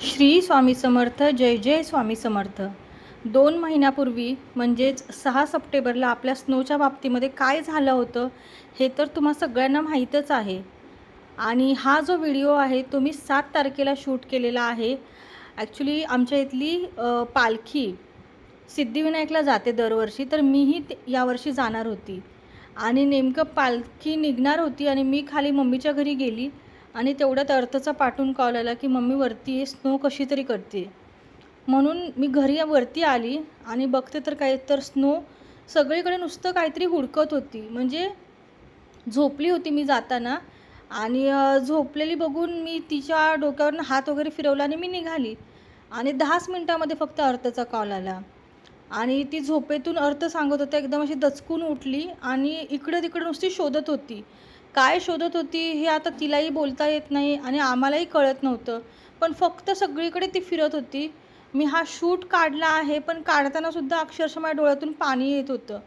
श्री स्वामी समर्थ जय जय स्वामी समर्थ. दोन महिन्यापूर्वी म्हणजेच सहा सप्टेंबरला आपल्या स्नोच्या बाबतीमध्ये काय झालं होतं हे तर तुम्हा सगळ्यांना माहीतच आहे. आणि हा जो व्हिडिओ आहे तो मी सात तारखेला शूट केलेला आहे. ॲक्च्युली आमच्या इथली पालखी सिद्धिविनायकला जाते दरवर्षी तर मीही ते- यावर्षी जाणार होती. आणि नेमकं पालखी निघणार होती आणि मी खाली मम्मीच्या घरी गेली. आणि तेवढ्यात अर्थचा पाठवून कॉल आला की मम्मी वरती स्नो कशी तरी करते म्हणून मी घरी वरती आली आणि बघते तर काय तर स्नो सगळीकडे नुसतं काहीतरी हुडकत होती. म्हणजे झोपली होती मी जाताना आणि झोपलेली बघून मी तिच्या डोक्यावरून हात वगैरे फिरवला आणि मी निघाली. आणि दहाच मिनटामध्ये फक्त अर्थचा कॉल आला. आणि ती झोपेतून अर्थ सांगत होता एकदम अशी दचकून उठली आणि इकडं तिकडं नुसती शोधत होती. काय शोधत होती हे आता तिलाही बोलता येत नाही आणि आम्हालाही कळत नव्हतं. पण फक्त सगळीकडे ती फिरत होती. मी हा शूट काढला आहे पण काढतानासुद्धा अक्षरशः माझ्या डोळ्यातून पाणी येत होतं.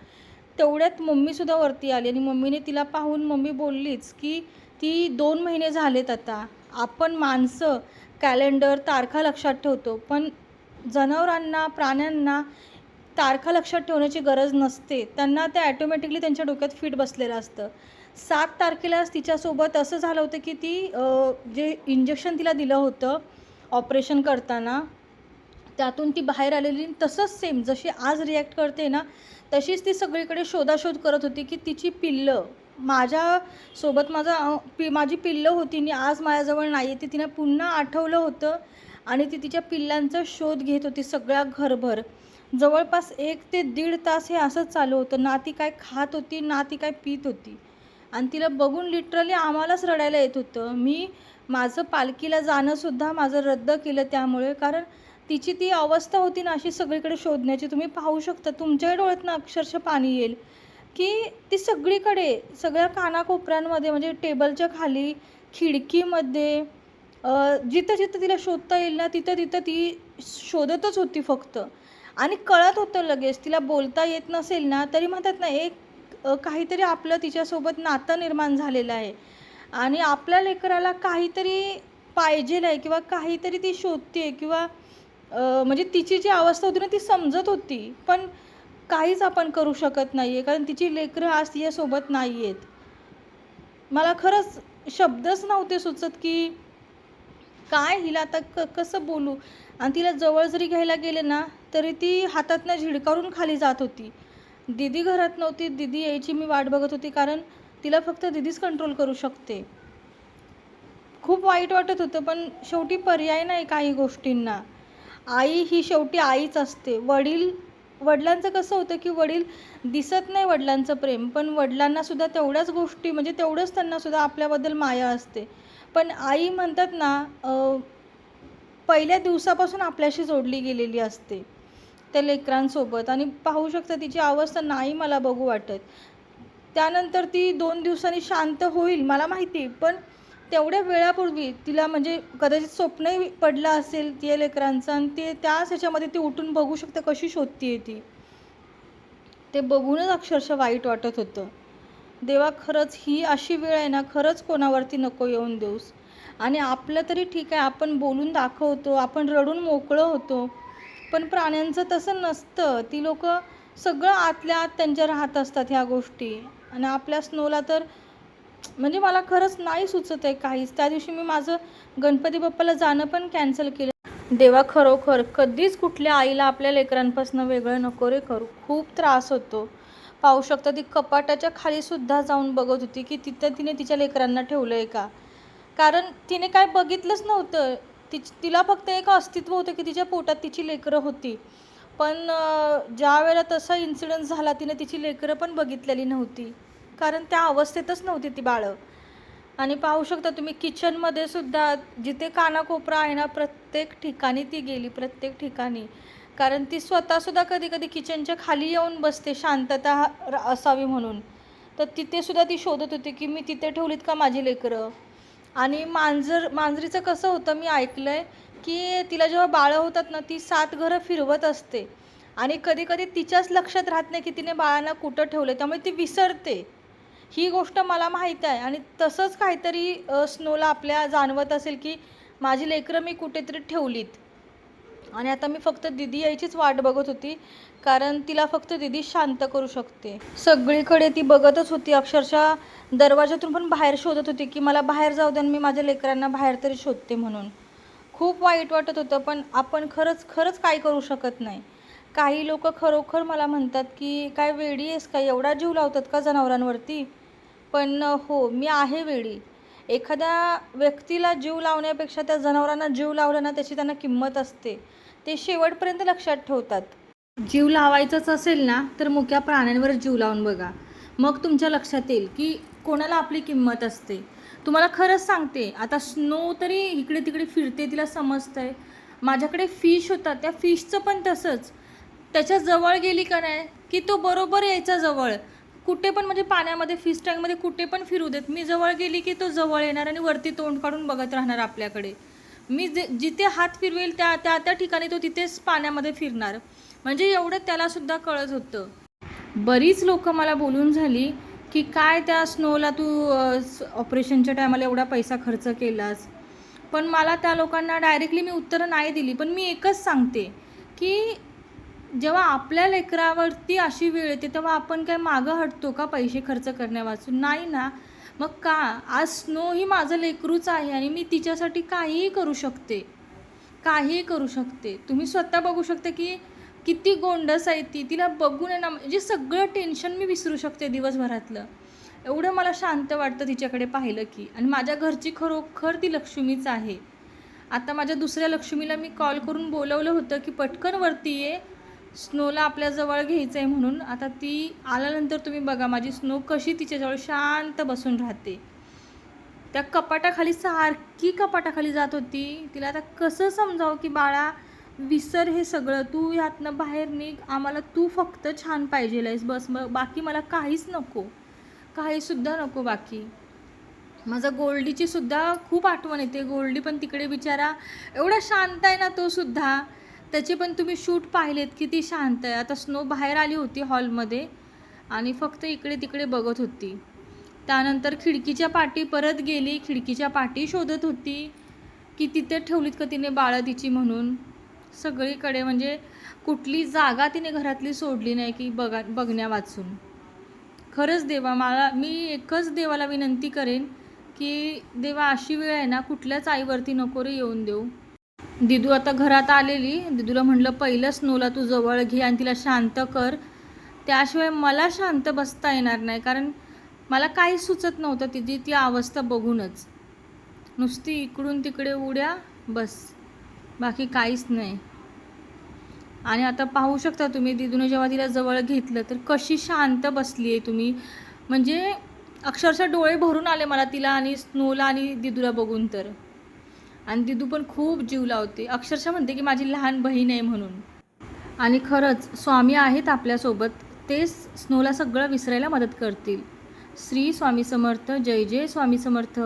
तेवढ्यात मम्मीसुद्धा वरती आली आणि मम्मीने तिला पाहून मम्मी बोललीच की ती दोन महिने झालेत आता. आपण माणसं कॅलेंडर तारखा लक्षात ठेवतो पण जनावरांना प्राण्यांना तारखा लक्षात ठेवण्याची गरज नसते. त्यांना ते ॲटोमॅटिकली त्यांच्या डोक्यात फिट बसलेलं असतं. सात तारखेलाच तिच्यासोबत असं झालं होतं की ती जे इंजेक्शन तिला दिलं होतं ऑपरेशन करताना त्यातून ती बाहेर आलेली तसंच सेम जशी आज रिॲक्ट करते ना तशीच ती सगळीकडे शोधाशोध करत होती की तिची पिल्लं माझ्यासोबत माझा पि माझी पिल्लं होती आणि आज माझ्याजवळ नाही आहे ती तिनं पुन्हा आठवलं होतं आणि ती तिच्या पिल्लांचा शोध घेत होती सगळ्या घरभर. जवळपास एक ते दीड तास हे असंच चालू होतं. ना ती काय खात होती ना ती काय पित होती. आणि तिला बघून लिटरली आम्हालाच रडायला येत होतं. मी माझं पालखीला जाणंसुद्धा माझं रद्द केलं त्यामुळे. कारण तिची ती अवस्था होती ना अशी सगळीकडे शोधण्याची. तुम्ही पाहू शकता तुमच्याही डोळ्यात ना अक्षरशः पाणी येईल. की ती सगळीकडे सगळ्या कानाकोपऱ्यांमध्ये म्हणजे टेबलच्या खाली खिडकीमध्ये जिथं जिथं तिला शोधता येईल ना तिथं तिथं ती शोधतच होती फक्त. आणि कळत होतं लगेच तिला बोलता येत नसेल ना तरी म्हणतात ना एक काहीतरी आपलं तिच्यासोबत नातं निर्माण झालेलं आहे. आणि आपल्या लेकराला काहीतरी पाहिजेल आहे किंवा काहीतरी ती शोधते किंवा म्हणजे तिची जी अवस्था होती ना ती समजत होती. पण काहीच आपण करू शकत नाही आहे कारण तिची लेकरं आज तिच्यासोबत नाही आहेत मला खरंच शब्दच नव्हते सुचत की काय हिला आता क कसं बोलू? आणि तिला जवळ जरी घ्यायला गेले ना तरी ती हातातनं झिडकारून खाली जात होती. दिदी घरात नव्हती दिदी यायची मी वाट बघत होती कारण तिला फक्त दिदीच कंट्रोल करू शकते. खूप वाईट वाटत होतं पण शेवटी पर्याय नाही काही गोष्टींना. आई ही शेवटी आईच असते. वडील वडिलांचं कसं होतं की वडील दिसत नाही वडिलांचं प्रेम पण वडिलांनासुद्धा तेवढ्याच गोष्टी म्हणजे तेवढंच त्यांनासुद्धा आपल्याबद्दल माया असते. पण आई म्हणतात ना पहिल्या दिवसापासून आपल्याशी जोडली गेलेली असते. त्या लेकरांसोबत. आणि पाहू शकता तिची अवस्था नाही मला बघू वाटत. त्यानंतर ती दोन दिवसांनी शांत होईल मला माहिती पण तेवढ्या वेळापूर्वी तिला म्हणजे कदाचित स्वप्नही पडलं असेल त्या लेकरांचं आणि ते त्याच ह्याच्यामध्ये ती उठून बघू शकते कशी शोधतीये ती. ते बघूनच अक्षरशः वाईट वाटत होतं. देवा खरंच ही अशी वेळ आहे ना खरंच कोणावरती नको येऊन देऊस. आणि आपलं तरी ठीक आहे आपण बोलून दाखवतो आपण रडून मोकळं होतो. पण प्राण्यांचं तसं नसतं. ती लोक सगळं आतल्या आत त्यांच्या राहत असतात ह्या गोष्टी. आणि आपल्या स्नोला तर म्हणजे मला खरंच नाही सुचत आहे काहीच. त्या दिवशी मी माझं गणपती बाप्पाला जाणं पण कॅन्सल केलं. देवा खरोखर कधीच कुठल्या आईला आपल्या लेकरांपासून वेगळं नको रे करू. खूप त्रास होतो. पाहू शकता ती कपाटाच्या खालीसुद्धा जाऊन बघत होती की तिथं तिने तिच्या लेकरांना ठेवलं आहे का? कारण तिने काय बघितलंच नव्हतं. तिच तिला फक्त एक अस्तित्व होतं की तिच्या पोटात तिची लेकरं होती. पण ज्या वेळेला तसा इन्सिडन्स झाला तिने तिची लेकरं पण बघितलेली नव्हती. कारण त्या अवस्थेतच नव्हती ती बाळं. आणि पाहू शकता तुम्ही किचनमध्ये सुद्धा जिथे कानाकोपरा आहे ना प्रत्येक ठिकाणी ती गेली प्रत्येक ठिकाणी. कारण ती स्वतःसुद्धा कधी कधी किचनच्या खाली येऊन बसते शांतता असावी म्हणून. तर तिथेसुद्धा ती शोधत होती की मी तिथे ठेवलीत का माझी लेकरं? आणि मांजर मांजरीचं कसं होतं मी ऐकलं आहे की तिला जेव्हा बाळं होतात ना ती सात घरं फिरवत असते. आणि कधी कधी तिच्याच लक्षात राहत नाही की तिने बाळांना कुठं ठेवलं त्यामुळे ती विसरते. ही गोष्ट मला माहीत आहे आणि तसंच काहीतरी स्नोला आपल्या जाणवत असेल की माझी लेकरं मी कुठेतरी ठेवलीत. आणि आता मी फक्त दिदी यायचीच वाट बघत होती कारण तिला फक्त दिदी शांत करू शकते. सगळीकडे ती बघतच होती. अक्षरशः दरवाजातून पण बाहेर शोधत होती की मला बाहेर जाऊ दे मी माझ्या लेकरांना बाहेर तरी शोधते म्हणून. खूप वाईट वाटत होतं पण आपण खरंच खरंच काय करू शकत नाही. काही लोक खरोखर मला म्हणतात की काय वेडी आहेस का? एवढा जीव लावतात का जनावरांवरती? पण हो मी आहे वेडी. एखाद्या व्यक्तीला जीव लावण्यापेक्षा त्या जनावरांना जीव लावला ना त्याची त्यांना किंमत असते. ते शेवटपर्यंत लक्षात ठेवतात. जीव लावायचाच असेल ना तर मुक्या प्राण्यांवर जीव लावून बघा. मग तुमच्या लक्षात येईल की कोणाला आपली किंमत असते. तुम्हाला खरंच सांगते आता स्नो तरी इकडे तिकडे फिरते तिला समजतंय. माझ्याकडे फिश होता त्या फिशचं पण तसंच. त्याच्याजवळ गेली का नाही की तो बरोबर यायचा जवळ. कुठे पण म्हणजे पाण्यामध्ये फिश टँकमध्ये कुठे पण फिरू देत. मी जवळ गेली की तो जवळ येणार आणि वरती तोंड काढून बघत राहणार आपल्याकडे. मी जे जिथे हात फिरवेल त्या त्या त्या ठिकाणी तो तिथेच पाण्यामध्ये फिरणार. म्हणजे एवढं त्यालासुद्धा कळत होतं. बरीच लोक मला बोलून झाली की काय त्या स्नोला तू ऑपरेशनच्या टायमाला एवढा पैसा खर्च केलास? पण मला त्या लोकांना डायरेक्टली मी उत्तरं नाही दिली. पण मी एकच सांगते की जेव्हा आपल्या लेकरावरती अशी वेळ येते तेव्हा आपण काय मागं हटतो का पैसे खर्च करण्यावाचून नाही ना. मग का? आज स्नो ही माझं लेकरूच आहे आणि मी तिच्यासाठी काहीही करू शकते. काहीही करू शकते. तुम्ही स्वतः बघू शकता की किती गोंडस आहे ती. तिला बघून ना म्हणजे सगळं टेन्शन मी विसरू शकते दिवसभरातलं. एवढं मला शांत वाटतं तिच्याकडे पाहिलं की. आणि माझ्या घरची खरोखर ती लक्ष्मीच आहे. आता माझ्या दुसऱ्या लक्ष्मीला मी कॉल करून बोलवलं होतं की पटकन वरती ये. स्नोला आपल्याजवळ घ्यायचं आहे म्हणून. आता ती आल्यानंतर तुम्ही बघा माझी स्नो कशी तिच्याजवळ शांत बसून राहते. त्या कपाटाखाली सारखी कपाटाखाली जात होती. तिला आता कसं समजावं की बाळा विसर हे सगळं. तू यातनं बाहेर निघ. आम्हाला तू फक्त छान पाहिजे आहेस बस मग बाकी मला काहीच नको. काहीसुद्धा नको बाकी. माझा गोल्डीची सुद्धा खूप आठवण येते. गोल्डी पण तिकडे बिचारा एवढा शांत आहे ना तो सुद्धा. त्याचे पण तुम्ही शूट पाहिलेत किती शांत आहे. आता स्नो बाहेर आली होती हॉलमध्ये आणि फक्त इकडे तिकडे बघत होती. त्यानंतर खिडकीच्या पाठी परत गेली खिडकीच्या पाठी शोधत होती की तिथे ठेवलीत का तिने बाळं तिची म्हणून. सगळीकडे म्हणजे कुठली जागा तिने घरातली सोडली नाही की बघा बघण्या वाचून. खरंच देवा मला मी एकच देवाला विनंती करेन की देवा अशी वेळ आहे ना कुठल्याच आईवरती नको रे येऊन देऊ. दिदू आता घरात आलेली. दिदूला म्हटलं पहिलं स्नोला तू जवळ घे आणि तिला शांत कर. त्याशिवाय मला शांत बसता येणार नाही कारण मला काही सुचत नव्हतं तिची ती अवस्था बघूनच. नुसती इकडून तिकडे उड्या बस. बाकी काहीच नाही. आणि आता पाहू शकता तुम्ही दिदूने जेव्हा तिला जवळ घेतलं तर कशी शांत बसली आहे तुम्ही. म्हणजे अक्षरशः डोळे भरून आले मला तिला आणि स्नोला आणि दिदूला बघून तर. आणि दिदू पण खूप जीव लावते. अक्षरशः म्हणते की माझी लहान बहीण आहे म्हणून. आणि खरंच स्वामी आहेत आपल्यासोबत. तेच स्नोला सगळं विसरायला मदत करतील. श्री स्वामी समर्थ जय जय स्वामी समर्थ.